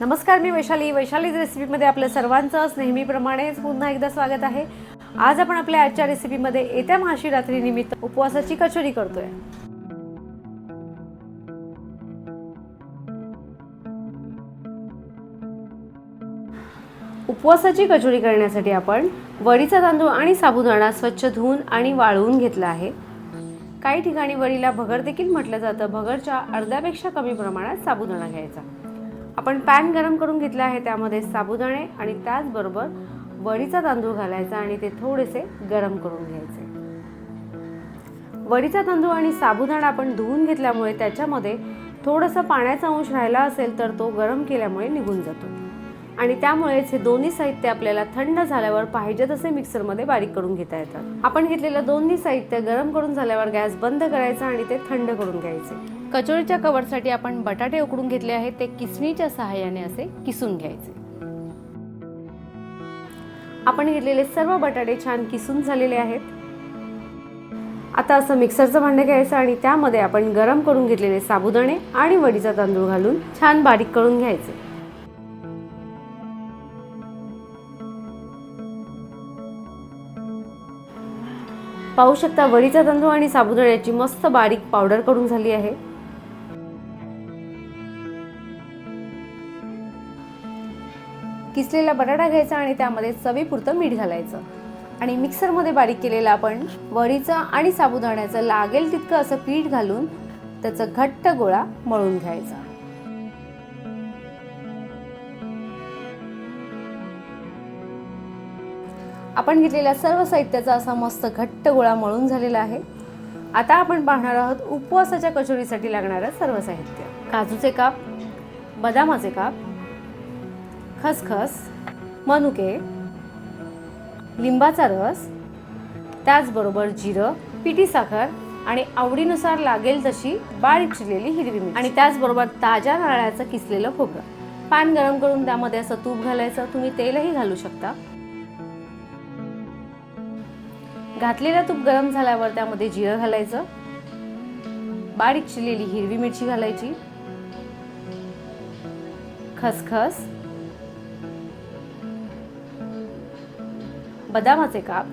नमस्कार मी वैशाली. वैशालीज रेसिपीमध्ये आपल्या सर्वांचं नेहमीप्रमाणेच पुन्हा एकदा स्वागत आहे. आज आपण आपल्या आजच्या रेसिपीमध्ये येत्या महाशिवरात्री निमित्त उपवासाची कचोरी करतोय. उपवासाची कचोरी करण्यासाठी आपण वडीचा तांदूळ आणि साबुदाणा स्वच्छ धुवून आणि वाळवून घेतला आहे. काही ठिकाणी वडीला भगर देखील म्हटलं जातं. भगरच्या अर्ध्यापेक्षा कमी प्रमाणात साबुदाणा घ्यायचा. आपण पॅन गरम करून घेतला आहे त्यामध्ये साबुदाणे आणि त्याचबरोबर वडीचा तांदूळ घालायचा आणि ते थोडेसे गरम करून घ्यायचे. वडीचा तांदूळ आणि साबुदाणा आपण धुवून घेतल्यामुळे त्याच्यामध्ये थोडंसं पाण्याचा अंश राहिला असेल तर तो गरम केल्यामुळे निघून जातो. आणि त्यामुळेच हे दोन्ही साहित्य आपल्याला थंड झाल्यावर पाहिजे तसे मिक्सरमध्ये बारीक करून घेता येतात. आपण घेतलेलं दोन्ही साहित्य गरम करून झाल्यावर गॅस बंद करायचा आणि ते थंड करून घ्यायचे. कचोरीच्या कवरसाठी आपण बटाटे उकडून घेतले आहेत ते किसणीच्या सहाय्याने असे किसून घ्यायचे. आपण घेतलेले सर्व बटाटे छान किसून झालेले आहेत. आता असं मिक्सरचं भांडं घ्यायचं आणि त्यामध्ये आपण गरम करून घेतलेले साबुदाणे आणि वडीचा तांदूळ घालून छान बारीक करून घ्यायचे. पाहू शकता वडीचा तांदूळ आणि साबुदाण्याची मस्त बारीक पावडर करून झाली आहे. किसलेला बटाटा घ्यायचा आणि त्यामध्ये चवीपुरतं मीठ घालायचं. आणि मिक्सरमध्ये बारीक केलेलं आपण वडीचं आणि साबुदाण्याचं लागेल तितकं असं पीठ घालून त्याचं घट्ट गोळा मळून घ्यायचा. आपण घेतलेल्या सर्व साहित्याचा असा मस्त घट्ट गोळा मळून झालेला आहे. आता आपण पाहणार आहोत उपवासाच्या कचोरीसाठी लागणारं सर्व साहित्य. काजूचे काप बदामाचे काप खसखस मनुके लिंबाचा रस त्याचबरोबर जिरं पिठी साखर आणि आवडीनुसार लागेल तशी बारीक चिरलेली हिरवी मिरची. आणि त्याचबरोबर ताज्या नारळाचं किसलेलं खोबरं. पान गरम करून त्यामध्ये असं तूप घालायचं तुम्ही तेलही घालू शकता. घातलेला तूप गरम झाल्यावर त्यामध्ये जिरं घालायचं. बारीक चिरलेली हिरवी मिरची घालायची. खसखस. बदामाचे काप.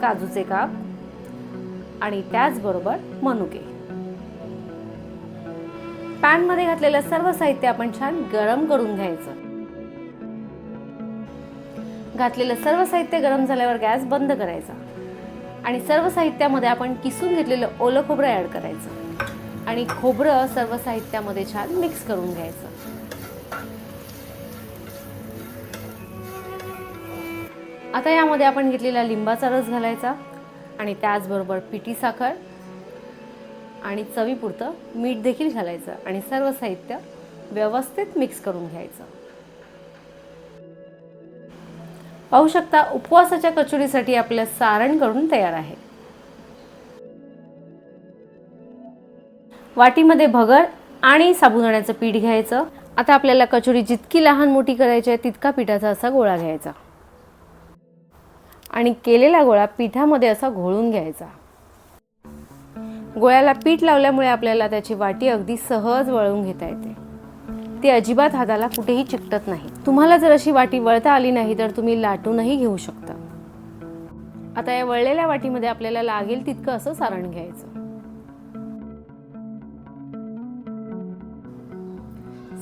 काजूचे काप. आणि त्याचबरोबर मनुके. पॅनमध्ये घातलेलं सर्व साहित्य आपण छान गरम करून घ्यायचं. घातलेलं सर्व साहित्य गरम झाल्यावर गॅस बंद करायचा. आणि सर्व साहित्यामध्ये आपण किसून घेतलेलं ओलं खोबरं ॲड करायचं. आणि खोबरं सर्व साहित्यामध्ये छान मिक्स करून घ्यायचं. आता यामध्ये आपण घेतलेला लिंबाचा रस घालायचा आणि त्याचबरोबर पिठी साखर आणि चवीपुरतं मीठ देखील घालायचं आणि सर्व साहित्य व्यवस्थित मिक्स करून घ्यायचं. पाहू शकता उपवासाच्या कचोरीसाठी आपलं सारण करून तयार आहे. वाटीमध्ये भगर आणि साबुदाण्याचं पीठ घ्यायचं. आता आपल्याला कचोरी जितकी लहान मोठी करायची आहे तितका पिठाचा असा गोळा घ्यायचा. आणि केलेला गोळा पिठामध्ये असा घोळून घ्यायचा. गोळ्याला पीठ लावल्यामुळे आपल्याला त्याची वाटी अगदी सहज वळवून घेता येते. ती अजिबात हाताला कुठेही चिकटत नाही. तुम्हाला जर अशी वाटी वळता आली नाही तर तुम्ही लाटूनही घेऊ शकता. आता या वळलेल्या वाटीमध्ये आपल्याला लागेल तितकं असं सारण घ्यायचं.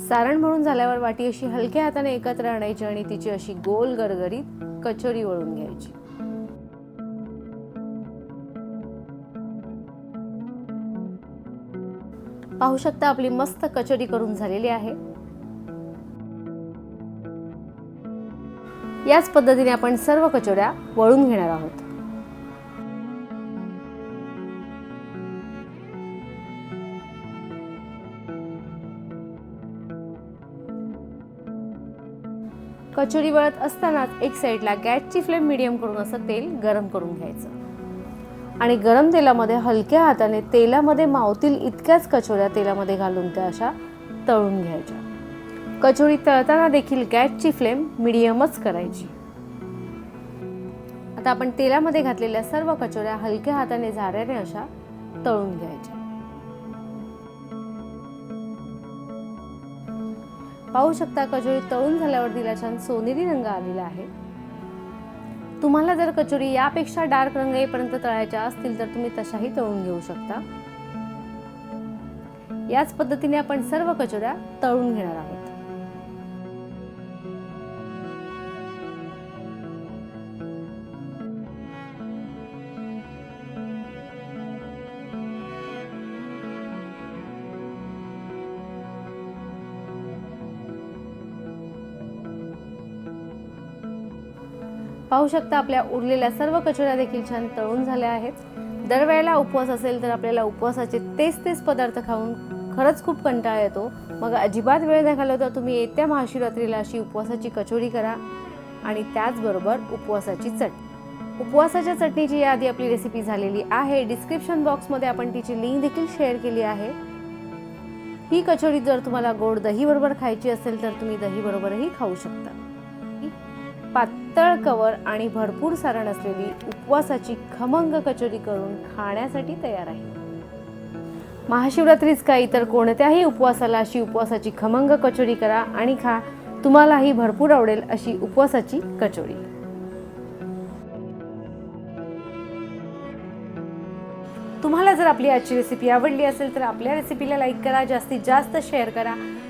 सारण म्हणून झाल्यावर वाटी अशी हलक्या हाताने एकत्र आणायची आणि तिची अशी गोल गरगरीत कचोरी वळून घ्यायची. पाहू शकता आपली मस्त कचोरी करून झालेली आहे. याच पद्धतीने आपण सर्व कचोऱ्या वळून घेणार आहोत. कचोरी वळत असतानाच एक साईडला गॅसची फ्लेम मिडियम करून असं तेल गरम करून घ्यायचं. आणि गरम तेलामध्ये हलक्या हाताने तेलामध्ये मावतील इतक्याच कचोऱ्या तेलामध्ये घालून त्या अशा तळून घ्यायच्या. कचोरी तळताना देखील गॅसची फ्लेम मिडियमच करायची. आता आपण तेलामध्ये घातलेल्या सर्व कचोऱ्या हलक्या हाताने झाऱ्याने अशा तळून घ्यायच्या. पाहू शकता कचोरी तळून झाल्यावर तिला छान सोनेरी रंग आलेला आहे. तुम्हाला जर कचोरी यापेक्षा डार्क रंग येईपर्यंत तळायच्या असतील तर तुम्ही तशाही तळून घेऊ शकता. याच पद्धतीने आपण सर्व कचोऱ्या तळून घेणार आहोत. पाहू शकता आपल्या उरलेल्या सर्व कचोऱ्या देखील छान तळून झाल्या आहेत. दरवेळेला उपवास असेल तर आपल्याला उपवासाचे तेच तेच पदार्थ खाऊन खरंच खूप कंटाळा येतो. मग अजिबात वेळ नाही घालवता तुम्ही येत्या महाशिवरात्रीला अशी उपवासाची कचोरी करा आणि त्याचबरोबर उपवासाची चटणी. उपवासाच्या चटणीची यादी आपली रेसिपी झालेली आहे. डिस्क्रिप्शन बॉक्समध्ये आपण तिची लिंक देखील शेअर केली आहे. ही कचोरी जर तुम्हाला गोड दहीबरोबर खायची असेल तर तुम्ही दहीबरोबरही खाऊ शकता. पातळ कवर आणि भरपूर सारण असलेली उपवासाची खमंग कचोरी करून खाण्यासाठी तयार आहे. महाशिवरात्रीच काय इतर कोणत्याही उपवासाला अशी उपवासाची खमंग कचोरी करा आणि खा. तुम्हालाही भरपूर आवडेल अशी उपवासाची कचोरी. तुम्हाला जर आपली आजची रेसिपी आवडली असेल तर आपल्या रेसिपीला लाईक करा जास्तीत जास्त शेअर करा.